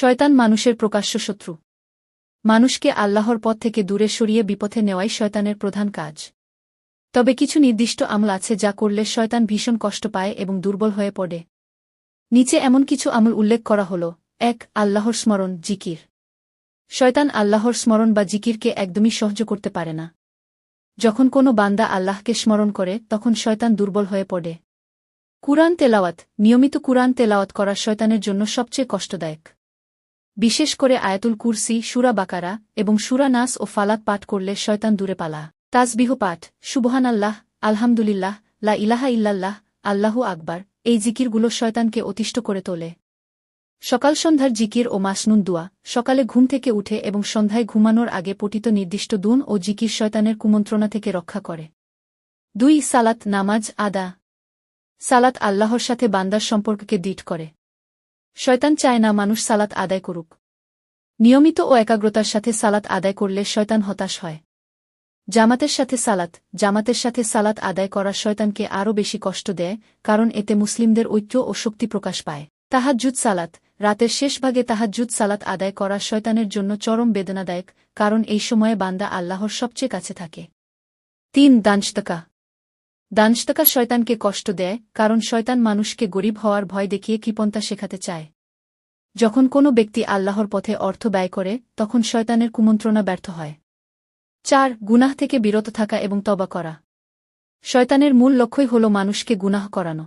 শয়তান মানুষের প্রকাশ্য শত্রু। মানুষকে আল্লাহর পথ থেকে দূরে সরিয়ে বিপথে নেওয়াই শয়তানের প্রধান কাজ। তবে কিছু নির্দিষ্ট আমল আছে যা করলে শয়তান ভীষণ কষ্ট পায় এবং দুর্বল হয়ে পড়ে। নিচে এমন কিছু আমল উল্লেখ করা হল। এক, আল্লাহর স্মরণ, জিকির। শয়তান আল্লাহর স্মরণ বা জিকিরকে একদমই সহ্য করতে পারে না। যখন কোনো বান্দা আল্লাহকে স্মরণ করে, তখন শয়তান দুর্বল হয়ে পড়ে। কুরআন তেলাওয়াত, নিয়মিত কুরআন তেলাওয়াত করা শয়তানের জন্য সবচেয়ে কষ্টদায়ক। বিশেষ করে আয়াতুল কুরসি, সুরা বাকারা এবং সুরা নাস ও ফালাক পাঠ করলে শয়তান দূরে পালা। তাজবিহ পাঠ সুবহান আল্লাহ আলহামদুলিল্লাহ, লা ইলাহা ইল্লাল্লাহ, আল্লাহু আকবার, এই জিকিরগুলো শয়তানকে অতিষ্ঠ করে তোলে। সকাল সন্ধ্যার জিকির ও মাসনুন দুয়া, সকালে ঘুম থেকে উঠে এবং সন্ধ্যায় ঘুমানোর আগে পঠিত নির্দিষ্ট দুন ও জিকির শয়তানের কুমন্ত্রণা থেকে রক্ষা করে। দুই, সালাত, নামাজ, আদা। সালাত আল্লাহর সাথে বান্দার সম্পর্ককে দৃঢ় করে। শয়তান চায় না মানুষ সালাত আদায় করুক। নিয়মিত ও একাগ্রতার সাথে সালাত আদায় করলে শয়তান হতাশ হয়। জামাতের সাথে সালাত, জামাতের সাথে সালাত আদায় করা শয়তানকে আরও বেশি কষ্ট দেয়, কারণ এতে মুসলিমদের ঐক্য ও শক্তি প্রকাশ পায়। তাহাজ্জুদ সালাত, রাতের শেষ ভাগে তাহাজ্জুদ সালাত আদায় করা শয়তানের জন্য চরম বেদনাদায়ক, কারণ এই সময়ে বান্দা আল্লাহর সবচেয়ে কাছে থাকে। তিন দানস্তকা দানস্তকা শয়তানকে কষ্ট দেয়, কারণ শয়তান মানুষকে গরিব হওয়ার ভয় দেখিয়ে কৃপন্তা শেখাতে চায়। যখন কোনো ব্যক্তি আল্লাহর পথে অর্থ ব্যয় করে, তখন শয়তানের কুমন্ত্রণা ব্যর্থ হয়। চার, গুনাহ থেকে বিরত থাকা এবং তবা করা। শয়তানের মূল লক্ষ্যই হল মানুষকে গুনাহ করানো।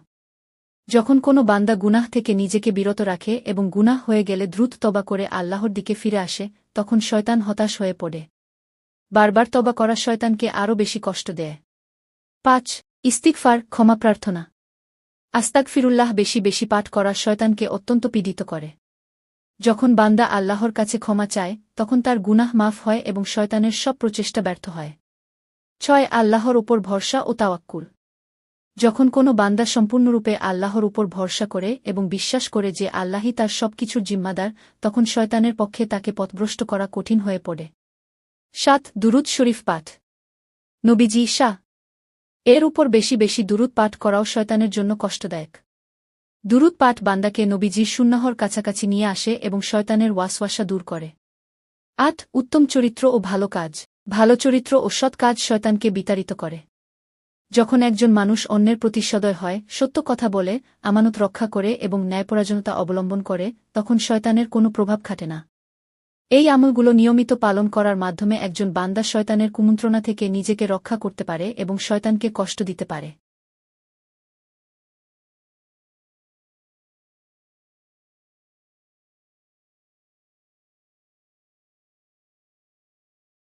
যখন কোনো বান্দা গুনাহ থেকে নিজেকে বিরত রাখে এবং গুনাহ হয়ে গেলে দ্রুত তবা করে আল্লাহর দিকে ফিরে আসে, তখন শয়তান হতাশ হয়ে পড়ে। বারবার তবা করা শয়তানকে আরও বেশি কষ্ট দেয়। পাঁচ ইস্তিকফার ক্ষমা প্রার্থনা। আস্তাক ফিরুল্লাহ বেশি বেশি পাঠ করা শয়তানকে অত্যন্ত পীড়িত করে। যখন বান্দা আল্লাহর কাছে ক্ষমা চায়, তখন তার গুনাহ মাফ হয় এবং শয়তানের সব প্রচেষ্টা ব্যর্থ হয়। ছয়, আল্লাহর উপর ভরসা ও তাওয়াক্কুল। যখন কোনো বান্দা সম্পূর্ণরূপে আল্লাহর উপর ভরসা করে এবং বিশ্বাস করে যে আল্লাহই তার সবকিছুর জিম্মাদার, তখন শয়তানের পক্ষে তাকে পথভ্রষ্ট করা কঠিন হয়ে পড়ে। সাত, দুরুদ শরীফ পাঠ। নবীজি, শাহ এর উপর বেশি বেশি দুরুদ পাঠ করাও শয়তানের জন্য কষ্টদায়ক। দুরুদ পাঠ বান্দাকে নবীজির সুন্নাহর কাছাকাছি নিয়ে আসে এবং শয়তানের ওয়াসওয়াসা দূর করে। আট, উত্তম চরিত্র ও ভালো কাজ। ভালো চরিত্র ও সৎ কাজ শয়তানকে বিতাড়িত করে। যখন একজন মানুষ অন্যের প্রতি সদয় হয়, সত্য কথা বলে, আমানত রক্ষা করে এবং ন্যায়পরাজনতা অবলম্বন করে, তখন শয়তানের কোনো প্রভাব খাটে না। এই আমলগুলো নিয়মিত পালন করার মাধ্যমে একজন বান্দা শয়তানের কুমন্ত্রণা থেকে নিজেকে রক্ষা করতে পারে এবং শয়তানকে কষ্ট দিতে পারে।